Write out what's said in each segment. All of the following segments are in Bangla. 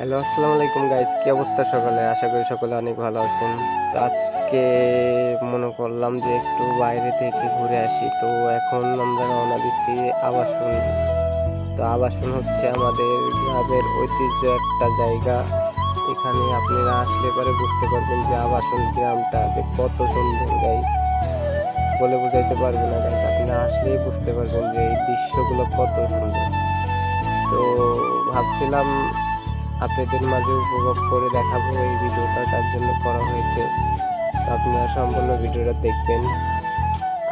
হ্যালো, আসসালামু আলাইকুম গাইস কি অবস্থা সকালে? আশা করি সকলে অনেক ভালো আছেন। তো আজকে মনে করলাম যে একটু বাইরে থেকে ঘুরে আসি। তো এখন আমরা রওনা দিচ্ছি আবাসন। তো আবাসন হচ্ছে আমাদের গ্রামের ঐতিহ্য একটা জায়গা। এখানে আপনারা আসলে পরে বুঝতে পারবেন যে আবাসন গ্রামটা যে কত সুন্দর গাইস বলে বোঝাইতে পারব না গাইস আপনি আসলেই বুঝতে পারবেন যে এই দৃশ্যগুলো কত সুন্দর। তো ভাবছিলাম আপনাদের মাঝে উপভোগ করে দেখাবো এই ভিডিওটা তার জন্য করা হয়েছে। তো আপনারা সম্পূর্ণ ভিডিওটা দেখবেন।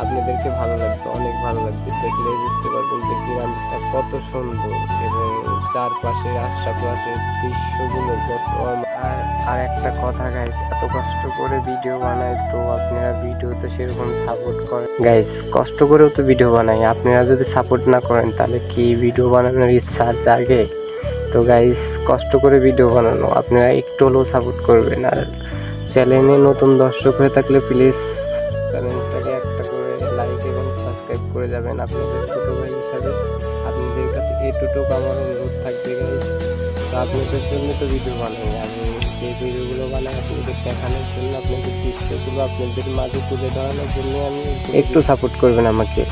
আপনাদেরকে ভালো লাগবে অনেক ভালো লাগবে। দেখলে বুঝতে পারবেন যে গ্রামটা কত সুন্দর এবং চারপাশে আশপাশের দৃশ্যগুলো কত আর আর একটা কথা গাইস এত কষ্ট করে ভিডিও বানাই তো আপনারা ভিডিওতে সেরকম সাপোর্ট করেন। গাইস কষ্ট করেও তো ভিডিও বানাই। আপনারা যদি সাপোর্ট না করেন তাহলে কি ভিডিও বানানোর ইচ্ছা জাগে? তো গাইস কষ্ট করে ভিডিও বানানো। আপনারা একটু হলেও সাপোর্ট করবেন। আর চ্যানেলে নতুন দর্শক হয়ে থাকলে প্লিজ চ্যানেলটাকে একটা করে লাইক এবং সাবস্ক্রাইব করে যাবেন আপনাদের ছোটো ভাই হিসাবে। আপনাদের কাছে এটুটুকু আমার অনুরোধ থাকবে তো আপনাদের জন্য তো ভিডিও বানাই। আমি যে ভিডিওগুলো বানাই আপনাদের দেখানোর জন্য, আপনাদের দৃশ্যগুলো আপনাদের মাঝে তুলে ধরানোর জন্য আমি একটু সাপোর্ট করবেন আমাকে।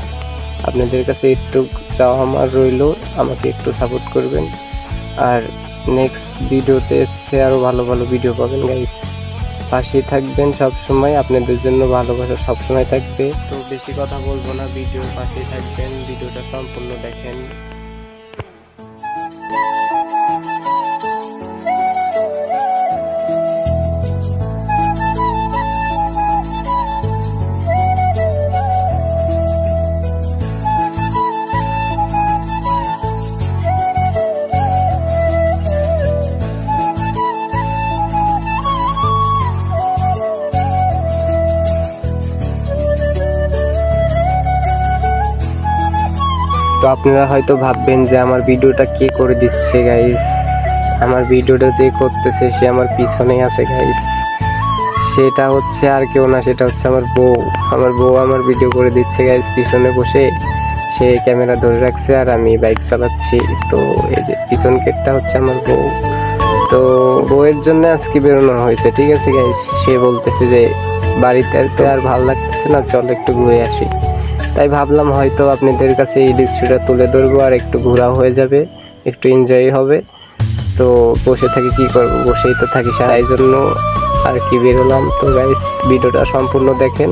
আপনাদের কাছে একটু চাওয়া আমার রইল, আমাকে একটু সাপোর্ট করবেন। আর নেক্সট ভিডিওতে এসে আরও ভালো ভালো ভিডিও পাবেন গাইস পাশেই থাকবেন সবসময়, আপনাদের জন্য ভালোবাসা সবসময় থাকবে। তো বেশি কথা বলব না ভিডিও পাশেই থাকবেন ভিডিওটা সম্পূর্ণ দেখেন। তো আপনারা হয়তো ভাববেন যে আমার ভিডিওটা কে করে দিচ্ছে গাইস আমার ভিডিওটা যে করতেছে, সে আমার পিছনেই আছে গাইস সেটা হচ্ছে আর কেউ না, সেটা হচ্ছে আমার বউ। আমার বউ আমার ভিডিও করে দিচ্ছে গাইস পিছনে বসে। সে ক্যামেরা ধরে রাখছে আর আমি বাইক চালাচ্ছি। তো এই যে পিছন কেটটা হচ্ছে আমার বউ। তো বউয়ের জন্য আজকে বেরোনো হয়েছে, ঠিক আছে গাইস সে বলতেছে যে বাড়িতে আর ভালো লাগতেছে না, চল একটু ঘুরে আসি। তাই ভাবলাম হয়তো আপনাদের কাছে এই দৃশ্যটা তুলে ধরবো আর একটু ঘোরা হয়ে যাবে, একটু এনজয় হবে। তো বসে থাকি কি করব? বসেই তো থাকি সারাই জন্য আর কি বেরোলাম। তো গাইস ভিডিওটা সম্পূর্ণ দেখেন।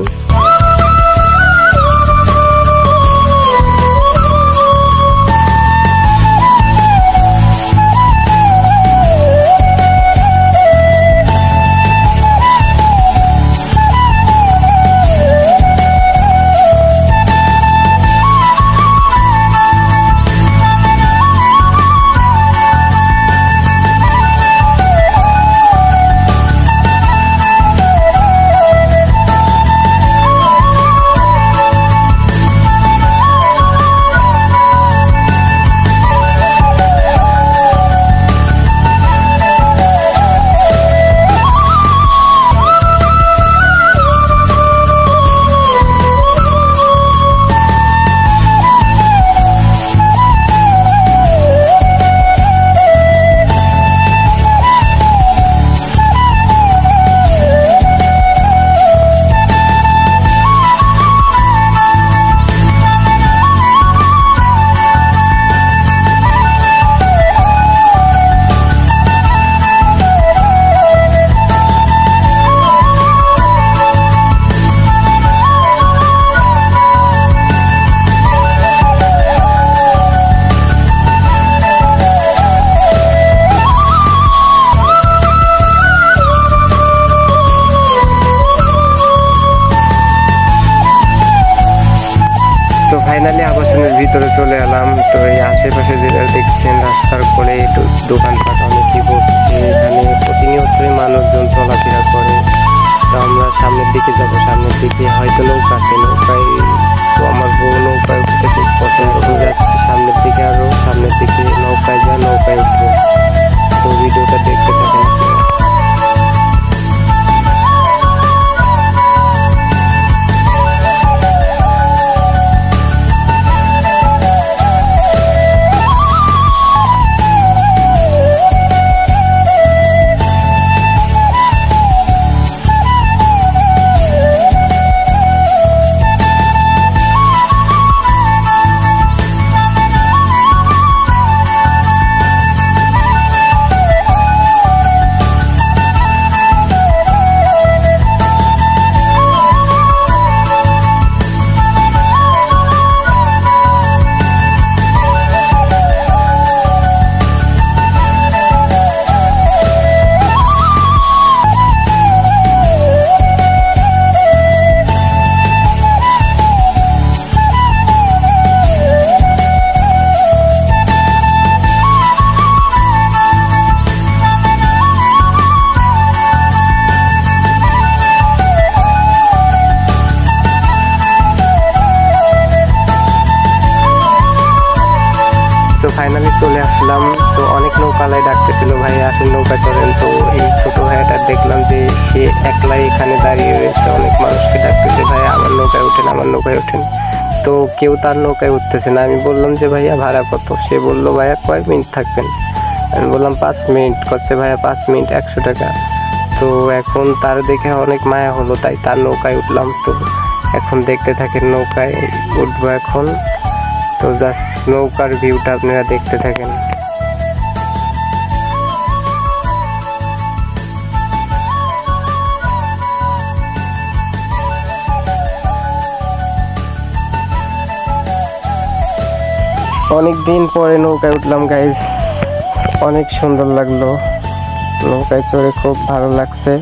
ফাইনালি আবাসনের ভিতরে চলে এলাম। তো এই আশেপাশে যেটা দেখছেন, রাস্তার কোলে একটু দোকানপাট অনেকই বসছে। এখানে প্রতিনিয়তই মানুষজন চলাফেরা করে। তো আমরা সামনের দিকে যাব। সামনের দিকে হয়তো নৌকা আছে। নৌকায় তো আমার বউ নৌকায় উঠতে খুব পছন্দ করে। যাচ্ছে সামনের দিকে আরও সামনের দিকে নৌকায় যা নৌকায় উঠবো। এখানে দাঁড়িয়ে রয়েছে অনেক মানুষকে ডাকতেছে ভাই আমার নৌকায় ওঠেন আমার নৌকায় ওঠেন তো কেউ তার নৌকায় উঠতেছে না। আমি বললাম যে, ভাইয়া, ভাড়া কত? সে বলল, ভাইয়া, কয় মিনিট থাকবেন? আমি বললাম, পাঁচ মিনিট। করছে ভাইয়া, পাঁচ মিনিট, একশো টাকা। তো এখন তার দেখে অনেক মায়া হলো, তাই তার নৌকায় উঠলাম। তো এখন দেখতে থাকেন নৌকায় উঠবো এখন। তো জাস্ট নৌকার ভিউটা আপনারা দেখতে থাকেন। অনেক দিন পরে নৌকায় উঠলাম গাইস অনেক সুন্দর লাগল। নৌকায় চড়ে খুব ভালো লাগছে।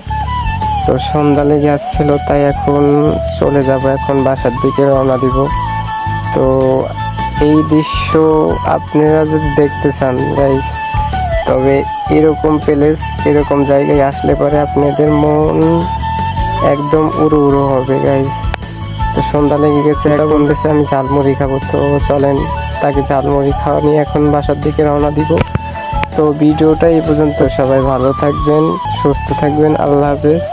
তো সন্ধ্যা লেগে আসছিল তাই এখন চলে যাব এখন বাসার দিকে রওনা দিব। তো এই দৃশ্য আপনারা যদি দেখতে চান গাইস তবে এরকম প্লেস এরকম জায়গায় আসলে পরে আপনাদের মন একদম উড়ো উড়ো হবে গাইস তো সন্ধ্যা লেগে গেছে এটা বলতেছে আমি ঝালমুড়ি খাব। তো চলেন। তাকে ঝালমুড়ি খাওয়া নিয়ে এখন বাসার দিকে রওনা দিব। তো ভিডিওটা এই পর্যন্ত। সবাই ভালো থাকবেন, সুস্থ থাকবেন, আল্লাহ হাফেজ।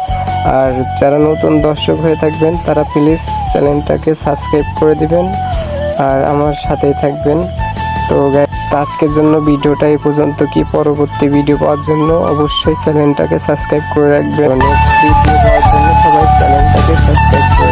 আর যারা নতুন দর্শক হয়ে থাকবেন, তারা প্লিজ চ্যানেলটাকে সাবস্ক্রাইব করে দিবেন। আর আমার সাথেই থাকবেন। তো আজকের জন্য ভিডিওটা এই পর্যন্ত কি? পরবর্তী ভিডিও পাওয়ার জন্য অবশ্যই চ্যানেলটাকে সাবস্ক্রাইব করে রাখবেন। নেক্সট ভিডিও পাওয়ার জন্য সবাই চ্যানেলটাকে সাবস্ক্রাইব করে